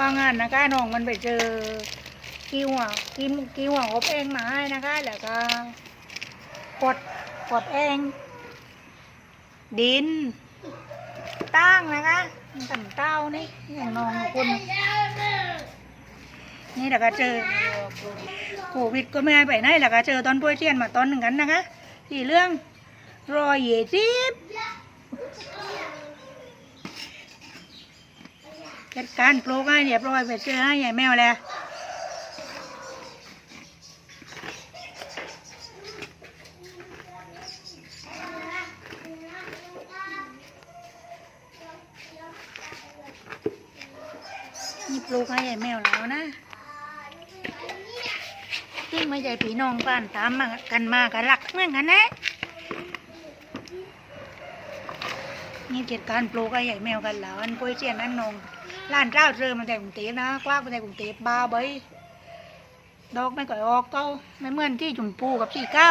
ว่างานนะคะน้องมันไปเจอกิ้วอะกิ้วกิ้วอะอบเองมาให้นะคะ แล้วก็กดกดเอง ดิน ตั้งนะคะตั้งเต้านี่อย่างน้องคุณนี่แล้วก็เจอโควิดก็ไม่ได้ไปไหนแล้วก็เจอตอนป่วยเชียนมาตอนหนึ่งกันนะคะสี่เรื่องรอยเยจิบ จัดการปลูกให้เรียบร้อยไปเจอให้ใหญ่แมวแล้วนี่ปลูกให้ใหญ่แมวแล้วนะที่ไม่ใช่พี่น้องบ้านตามมากันมากันหลักเหมือนกันนะนี่เกิดการปลูกไอ้ใหญ่แมวกันแล้วอันป่วยเจียนนั่นนอง ล้านเจ้าเจอมาแต่กรุงเทพนะกว้างมาแต่กรุงเทพบาเบยดอกไม่ก่อยออกเต้าไม่เหมือนที่จุ่มปูกับสี่เก้า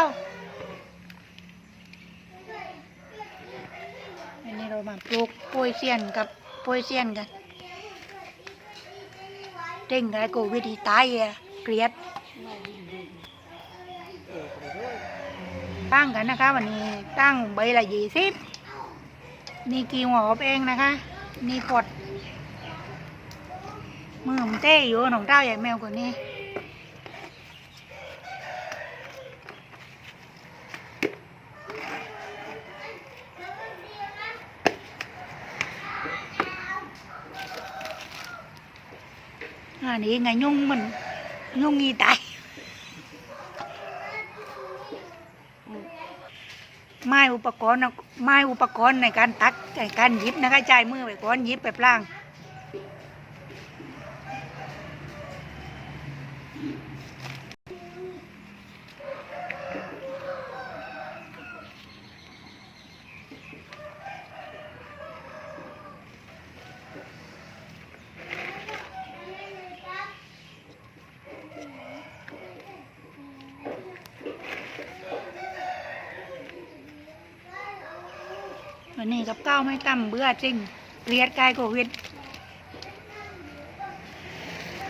อันนี้เรามาปลูกป่วยเจียนกับป่วยเจียนกันเร่งไรโควิดที่ตายอะเกลียดตั้งกันนะคะ วันนี้ตั้งใบละยี่สิบนี่กีหัวอบเองนะคะ นี่กด มือผมเต้อยู่ของเต้าใหญ่แมวกว่านี้อันนี้ไงยุ่งมันยุ่งงีตายไม้อุปกรณ์นะไม้อุปกรณ์ในการตักในการยิบนะคะจ่ายมือไปก่อนยิบไปพลาง วันนี้กับข้าวไม่ตั้มเบื่อจริงเกลียดกายโควิด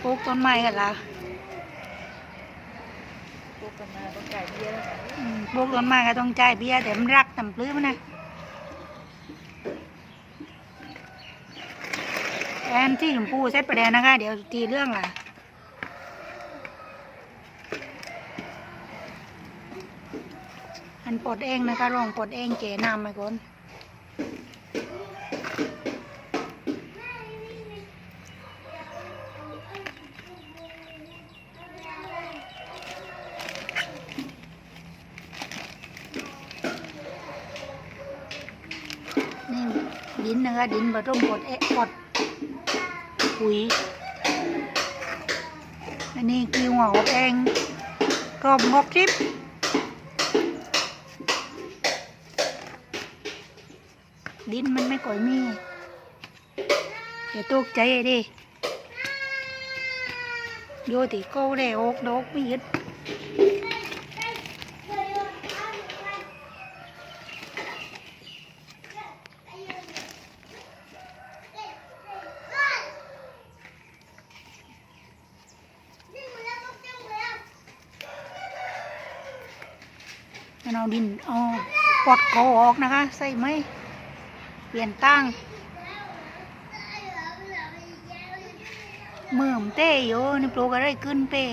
ปลูกต้นไม้กันละพวกกันมาต้องจ่ายเบี้ยแล้วกันอืมปลูกต้นไม้ก็ต้องจ่ายเบี้ยแต่มันรักต่ำปลื้มนะแอนที่หลวงปู่เซตประเด็นนะคะ เดี๋ยวตีเรื่องล่ะอันปลดเองนะคะลองปลดเองเก๋นำไปก่อนนี่ดิ นนะคะดินผสมปลดเอะปลดปุ๋ยอันนี้กิวหัวอบเองกรอบงบทิพดินมันไม่ก่อยมีอย่าตกใจดิโยติโก้ได้ออกดอกไม่ยึด เอาดินเอาปลดโกออกนะคะ ใส่ไหมเปลี่ยนตั้งเมื่อมเต้อยู่นี่ปลูกอะไรขึ้นเป้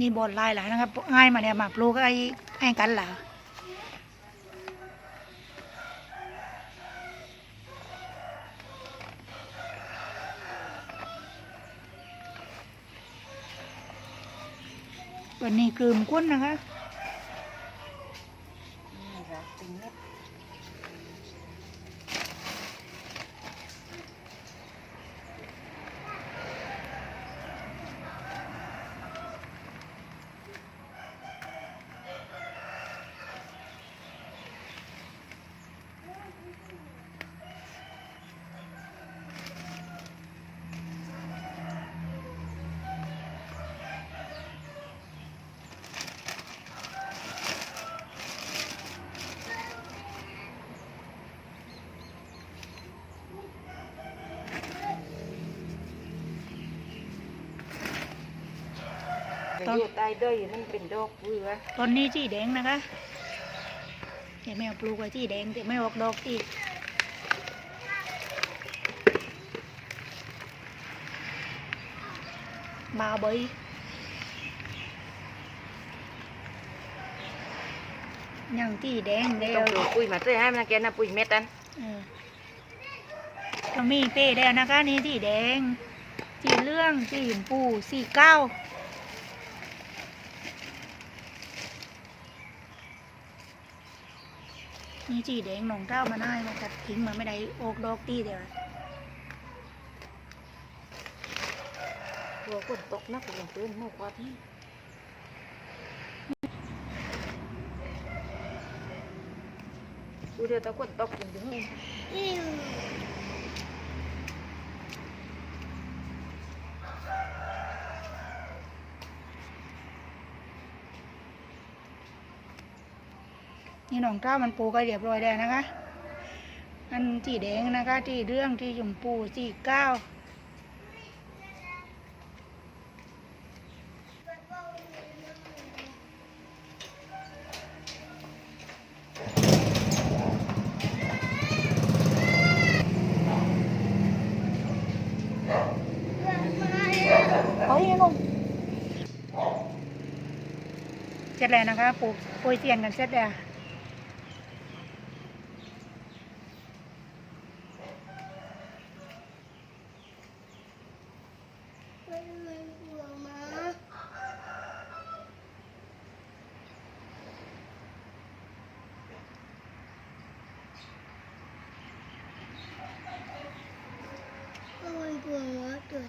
นี่บอลลายหลายนะครับง่ายมาเนี่ยมาปลูกไอ้ไอ้กันเหรอวันนี้กลืมก้นนะคะ ต่อยู่ใต้เด้ยมันเป็นดอกเบื่อต้นนี้สีแดงนะคะแต่แม่เอาปลูกไว้สีแดงแต่ไม่ออกดอกอีกบาเบยยังที่แดงเดียต้อวงปลูกปุ๋ยมาเต้ยให้มันแกนะปุ๋ยเม็ดอันเออก็มีเป้แล้วนะคะนี่สีแดงสีเหลืองสีชมพูสีเก้า นี่จีแดงหนองเต้ามาได้มันตัดทิ้งมาไม่ได้ออกดอกตีเดียวกลัวฝนตกนักกลัวเตือนมากกว่าที่ดูเดี๋ยวตะกวนตกอย่างเอง นี่หนองเต้ามันปลูกก็เรียบร้อยแล้วนะคะ อันสีแดงนะคะสีเหลืองสีชมพูสีเก้าเฮ้ยงงเสร็จแล้วนะคะปลูกโปรยเตียนกันเสร็จแล้ว 我的